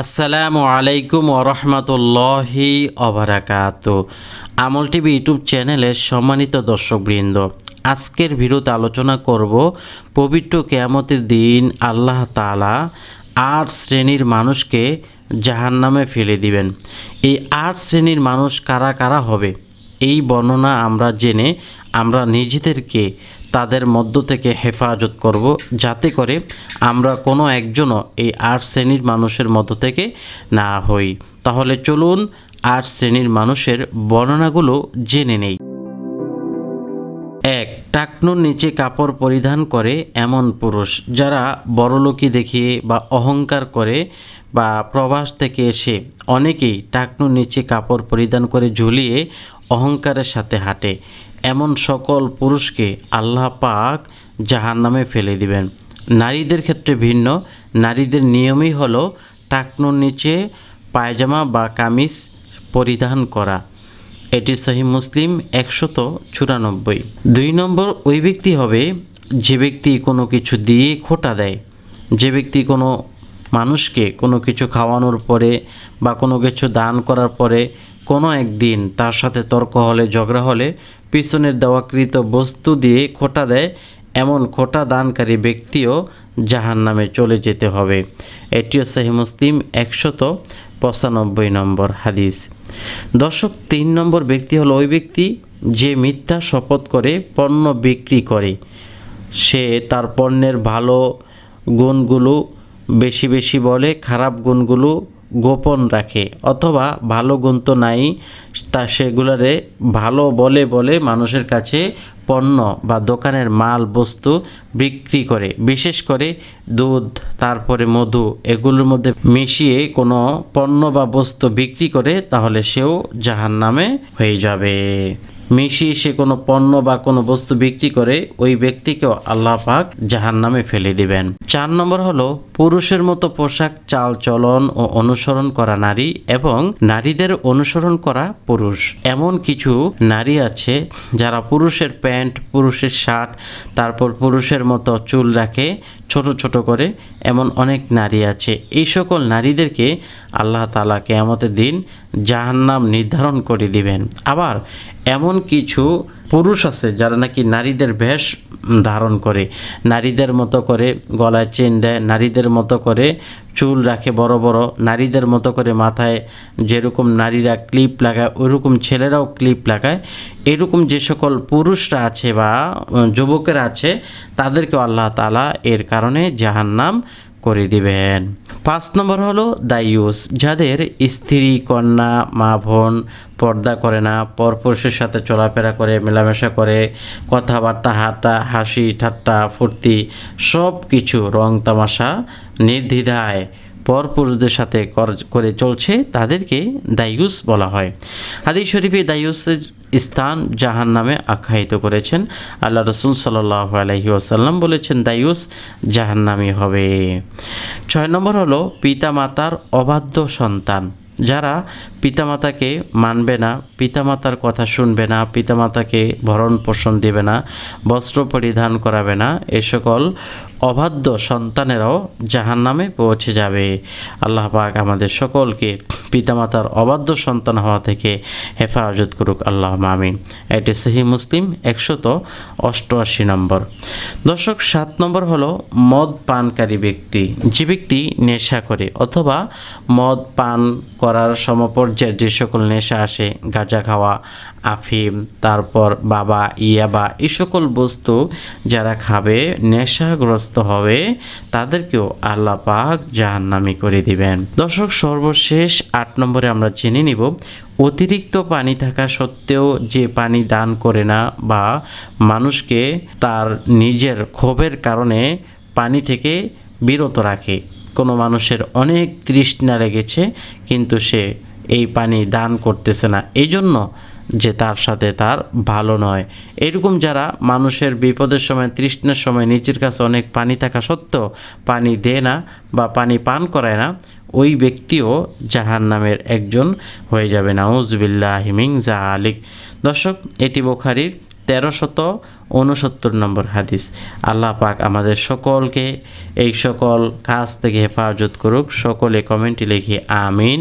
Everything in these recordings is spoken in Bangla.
আসসালামু আলাইকুম ওরহমতুল্লাহি অবরাকাত আমল টিভি ইউটিউব চ্যানেলের সম্মানিত দর্শকবৃন্দ, আজকের ভিডিওতে আলোচনা করব পবিত্র কেয়ামতের দিন আল্লাহ তালা আট শ্রেণির মানুষকে জাহান্নামে ফেলে দিবেন। এই আট শ্রেণির মানুষ কারা কারা হবে? এই বর্ণনা আমরা জেনে আমরা নিজেদেরকে তাদের মধ্য থেকে হেফাজত করব যাতে করে আমরা কোনো একজনও এই আট শ্রেণির মানুষের মধ্য থেকে না হই। তাহলে চলুন আট শ্রেণির মানুষের বর্ণনাগুলো জেনে নেই। এক, টাকনুর নিচে কাপড় পরিধান করে এমন পুরুষ যারা বড়লোকি দেখিয়ে বা অহংকার করে বা প্রবাস থেকে এসে অনেকেই টাকনুর নিচে কাপড় পরিধান করে ঝুলিয়ে অহংকারের সাথে হাঁটে। এমন সকল পুরুষকে আল্লাহ পাক জাহান নামে ফেলে দিবেন। নারীদের ক্ষেত্রে ভিন্ন। নারীদের নিয়মই হলো টাকনুর নিচে পায়জামা বা কামিজ পরিধান করা। এটি সহি মুসলিম একশত চুরানব্বই। দুই নম্বর, ওই ব্যক্তি হবে যে ব্যক্তি কোনো কিছু দিয়ে খোটা দেয়। যে ব্যক্তি কোনো মানুষকে কোনো কিছু খাওয়ানোর পরে বা কোনো কিছু দান করার পরে কোনো একদিন তার সাথে তর্ক হলে, ঝগড়া হলে পিছনের দেওয়াকৃত বস্তু দিয়ে খোটা দেয়, এমন খোটা দানকারী ব্যক্তিও জাহান নামে চলে যেতে হবে। এটিও সাহি মুসলিম একশত পঁচানব্বই নম্বর হাদিস। দর্শক, তিন নম্বর ব্যক্তি হলো ওই ব্যক্তি যে মিথ্যা শপথ করে, পণ্য বিক্রি করে। সে তার পণ্যের ভালো গুণগুলো বেশি বেশি বলে, খারাপ গুণগুলো গোপন রাখে, অথবা ভালো গুণ তো নাই, তা সেগুলারে ভালো বলে বলে মানুষের কাছে পণ্য বা দোকানের মাল, বস্তু বিক্রি করে। বিশেষ করে দুধ, তারপরে মধু, এগুলোর মধ্যে মিশিয়ে কোনো পণ্য বা বস্তু বিক্রি করে, তাহলে সেও জাহান নামে হয়ে যাবে। মিশিয়ে সে কোনো পণ্য বা কোনো বস্তু বিক্রি করে ওই ব্যক্তিকেও আল্লাহ পাক জাহান নামে ফেলে দিবেন। চার নম্বর হলো পুরুষের মতো পোশাক, চাল চলন ও অনুসরণ করা নারী এবং নারীদের অনুসরণ করা পুরুষ। এমন কিছু নারী আছে যারা পুরুষের প্যান্ট, পুরুষের শার্ট, তারপর পুরুষের মতো চুল রাখে, ছোট ছোট করে এমন অনেক নারী আছে। এই সকল নারীদেরকে আল্লাহ তালা কেয়ামতের দিন জাহান্নাম নির্ধারণ করে দিবেন। আবার এমন কিছু পুরুষ আছে যারা নাকি নারীদের বেশ ধারণ করে। নারীদের মতো করে গলায় চেন দেয়, নারীদের মতো করে চুল রাখে বড় বড়, নারীদের মতো করে মাথায় যেরকম নারীরা ক্লিপ লাগায় ওইরকম ছেলেরাও ক্লিপ লাগায়। এরকম যে সকল পুরুষরা আছে বা যুবকেরা আছে, তাদেরকেও আল্লাহ তালা এর কারণে জাহান্নাম করে দিবেন। পাঁচ নম্বর হলো দায়ুস, যাদের স্ত্রী, কন্যা, মা, বোন পর্দা করে না, পরপুরুষের সাথে চলাফেরা করে, মেলামেশা করে, কথাবার্তা, হাঁটা, হাসি, ঠাট্টা, ফুর্তি সব কিছু রং তামাশা নির্দ্বিধায় পরপুরুষদের সাথে কর- চলছে, তাদেরকে দায়ুস বলা হয়। হাদিস শরীফে দায়ুসের স্থান জাহান নামে আখ্যায়িত করেছেন। আল্লাহ রসুল সাল্লাহ আলহি আসাল্লাম বলেছেন, দায়ুস জাহান্নামি হবে। ছয় নম্বর হলো পিতা মাতার অবাধ্য সন্তান। যারা পিতামাতাকে মানবে না, পিতামাতার কথা শুনবে না, পিতামাতাকে ভরণ পোষণ দেবে না, বস্ত্র পরিধান করাবে না, এ সকল অবাধ্য সন্তানেরাও জাহান নামে পৌঁছে যাবে। আল্লাহ পাক আমাদের সকলকে পিতামাতার অবাধ্য সন্তান হওয়া থেকে হেফাজত করুক আল্লাহ মামিন এটি সহি মুসলিম একশত অষ্টআশি নম্বর। দর্শক, সাত নম্বর হলো মদ পানকারী ব্যক্তি। যে ব্যক্তি নেশা করে অথবা মদ পান করার সমপর্যায়ের যে সকল নেশা আসে, গাঁজা খাওয়া আফিম, তারপর বাবা ইয়াবা এই সকল বস্তু যারা খাবে, নেশাগ্রস্ত হবে, তাদেরকেও আল্লাহ পাক জাহান্নামি করে দিবেন। দর্শক, সর্বশেষ আট নম্বরে আমরা জেনে নিব, অতিরিক্ত পানি থাকা সত্ত্বেও যে পানি দান করে না বা মানুষকে তার নিজের ক্ষোভের কারণে পানি থেকে বিরত রাখে। কোনো মানুষের অনেক তৃষ্ণা লেগেছে, কিন্তু সে এই পানি দান করতেছে না। এই জন্য যে তার সাথে তার ভালো নয়। এরকম যারা মানুষের বিপদের সময়, তৃষ্ণের সময় নিজের কাছে অনেক পানি থাকা সত্ত্বেও পানি দেয় না বা পানি পান করায় না, ওই ব্যক্তিও জাহান নামের একজন হয়ে যাবে। নাউজবিল্লাহ হিমিং জাহালিক দর্শক, এটি বোখারির তেরোশত উনসত্তর নম্বর হাদিস। আল্লাহ পাক আমাদের সকলকে এই সকল কাজ থেকে হেফাজত করুক। সকলে কমেন্টে লিখে আমিন।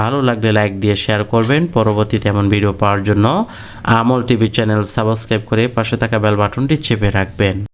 ভালো লাগলে লাইক দিয়ে শেয়ার করবেন। পরবর্তীতে এমন ভিডিও পাওয়ার জন্য আমল টিভি চ্যানেল সাবস্ক্রাইব করে পাশে থাকা বেল বাটনটি চেপে রাখবেন।